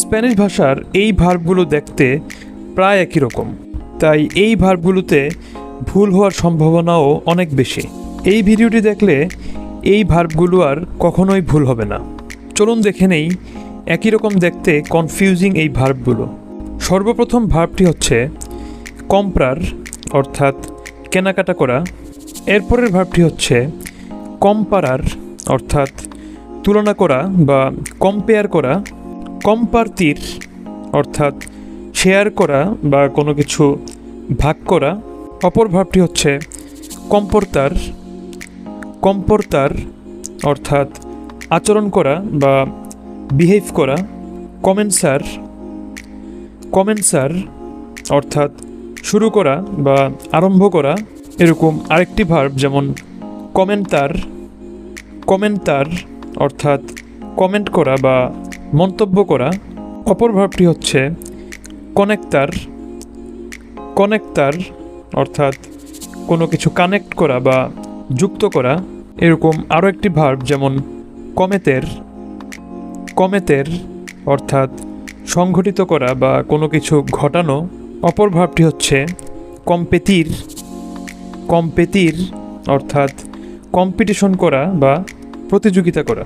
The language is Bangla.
স্প্যানিশ ভাষার এই ভার্বগুলো দেখতে প্রায় একই রকম। তাই এই ভার্বগুলোতে ভুল হওয়ার সম্ভাবনাও অনেক বেশি। এই ভিডিওটি দেখলে এই ভার্বগুলো আর কখনোই ভুল হবে না। চলুন দেখে নেই একই রকম দেখতে কনফিউজিং এই ভার্বগুলো সর্বপ্রথম ভার্বটি হচ্ছে কম্প্রার অর্থাৎ কেনাকাটা করা। এরপরের ভার্বটি হচ্ছে কম্পারার অর্থাৎ তুলনা করা বা কম্পেয়ার করা। কম্পারতির, অর্থাৎ শেয়ার করা বা কোনো কিছু ভাগ করা, অপর ভাবটি হচ্ছে কম্পর্তার কম্পর্তার, অর্থাৎ আচরণ করা বা বিহেভ করা কমেন্সার কমেন্সার অর্থাৎ শুরু করা বা আরম্ভ করা, এরকম আরেকটি ভার্ব যেমন কমেন্টার কমেন্টার অর্থাৎ কমেন্ট করা বা মন্তব্য করা। অপর ভাবটি হচ্ছে কনেক্টার কনেক্টার অর্থাৎ কোনো কিছু কানেক্ট করা বা যুক্ত করা, এরকম আরও একটি ভার্ব যেমন কমেতের কমেতের অর্থাৎ সংঘটিত করা বা কোনো কিছু ঘটানো। অপর ভাবটি হচ্ছে কম্পেতির কম্পেতির অর্থাৎ কম্পিটিশন করা বা প্রতিযোগিতা করা।